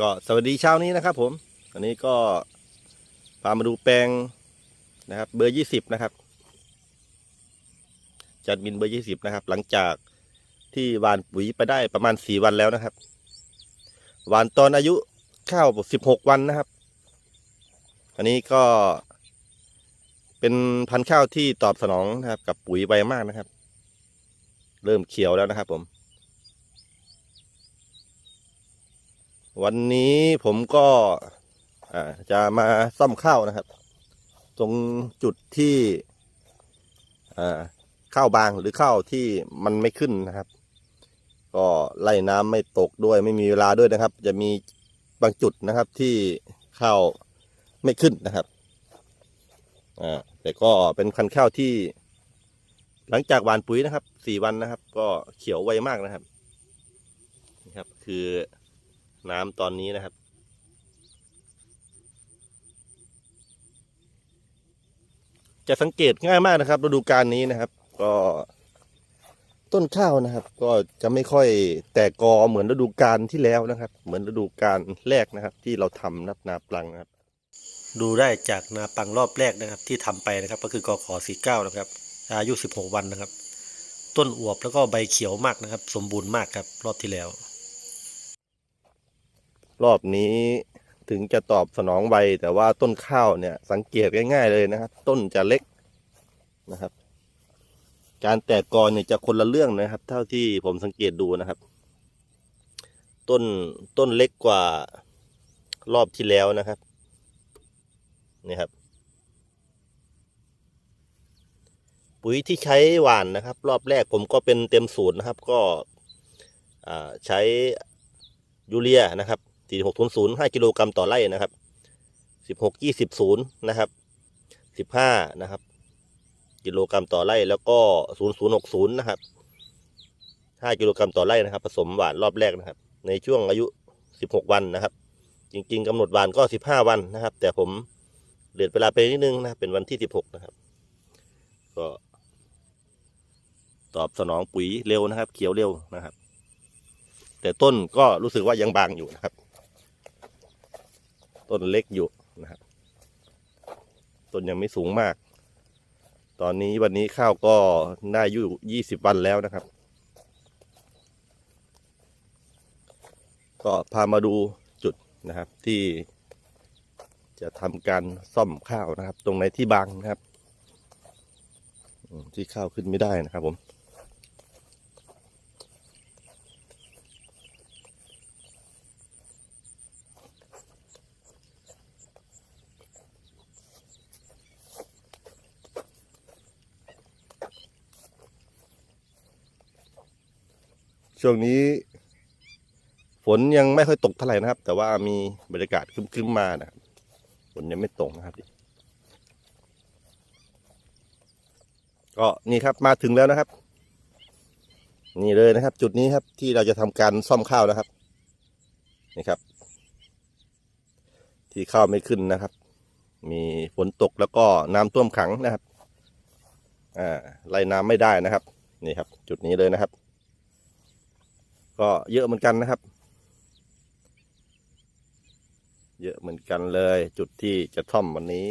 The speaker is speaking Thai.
ก็สวัสดีเช้านี้นะครับ ผมอันนี้ก็พามาดูแปลงนะครับ เบอร์ยี่สิบนะครับ จัดบินเบอร์ยี่สิบนะครับ หลังจากที่วานปุ๋ยไปได้ประมาณสี่วันแล้วนะครับหวานตอนอายุข้าวสิบหกวันนะครับ อันนี้ก็เป็นพันธุ์ข้าวที่ตอบสนองนะครับ กับปุ๋ยไวมากนะครับ เริ่มเขียวแล้วนะครับผม วันนี้ผมก็จะมาซ่อมข้าวนะครับ ตรงจุดที่ข้าวบางหรือข้าวที่มันไม่ขึ้นนะครับ ก็ไล่น้ำไม่ตกด้วยไม่มีเวลาด้วยนะครับ จะมีบางจุดนะครับที่ข้าวไม่ขึ้นนะครับแต่ก็เป็นพันธุ์ข้าวที่ หลังจากหวานปุ๋ยนะครับสี่วันนะครับ ก็เขียวไวมากนะครับนี่ครับ คือ น้ำตอนนี้นะครับ จะสังเกตง่ายมากนะครับฤดูกาลนี้นะครับ ก็ต้นข้าวนะครับ ก็จะไม่ค่อยแตกกอเหมือนฤดูกาลที่แล้วนะครับ เหมือนฤดูกาลแรกนะครับ ที่เราทำนับนาปลังนะครับ ดูได้จากนาปังรอบแรกนะครับ ที่ทำไปนะครับ ก็คือกอขอสี่เก้านะครับ อายุ16วันนะครับ ต้นอวบแล้วก็ใบเขียวมากนะครับ สมบูรณ์มากครับรอบที่แล้ว รอบนี้ถึงจะตอบสนองไวแต่ว่าต้นข้าวเนี่ยสังเกตง่ายๆเลยนะครับ ต้นจะเล็กนะครับ การแตกกอเนี่ยจะคนละเรื่องนะครับ เท่าที่ผมสังเกตดูนะครับ ต้นต้นเล็กกว่ารอบที่แล้วนะครับนี่ครับ ปุ๋ยที่ใช้หว่านนะครับ รอบแรกผมก็เป็นเต็มสูตรนะครับ ก็ใช้ยูเรียนะครับ 4600 5กิโลกรัมต่อไร่นะครับ16 20 0นย์นะครับ15นะครับ กิโลกรัมต่อไร่แล้วก็0060นย์หกศูนย์นะครับ5กิโลกรัมต่อไร่นะครับ ผสมหวานรอบแรกนะครับ ในช่วงอายุ16วันนะครับ จริง ๆกำหนดหวานก็15วันนะครับ แต่ผมเดือดเวลาไปนิดนึงนะเป็นวันที่16นะครับ ก็ตอบสนองปุ๋ยเร็วนะครับ เขียวเร็วนะครับ แต่ต้นก็รู้สึกว่ายังบางอยู่นะครับ ต้นเล็กอยู่นะครับ ต้นยังไม่สูงมาก ตอนนี้วันนี้ข้าวก็ได้อยู่ยี่สิบวันแล้วนะครับ ก็พามาดูจุดนะครับที่จะทำการซ่อมข้าวนะครับ ตรงไหนที่บางนะครับ ที่ข้าวขึ้นไม่ได้นะครับผม ช่วงนี้ ฝนยังไม่ค่อยตกเท่าไหร่นะครับ แต่ว่ามีบรรยากาศครึ้มๆมานะฝนยังไม่ตกนะครับก็นี่ครับมาถึงแล้วนะครับ นี่เลยนะครับ จุดนี้ครับที่เราจะทำการซ่อมข้าวนะครับ นี่ครับ ที่ข้าวไม่ขึ้นนะครับ มีฝนตกแล้วก็น้ำท่วมขังนะครับอ่าไล่น้ำไม่ได้นะครับ นี่ครับ จุดนี้เลยนะครับ ก็เยอะเหมือนกันนะครับ เยอะเหมือนกันเลย จุดที่จะท่อมวันนี้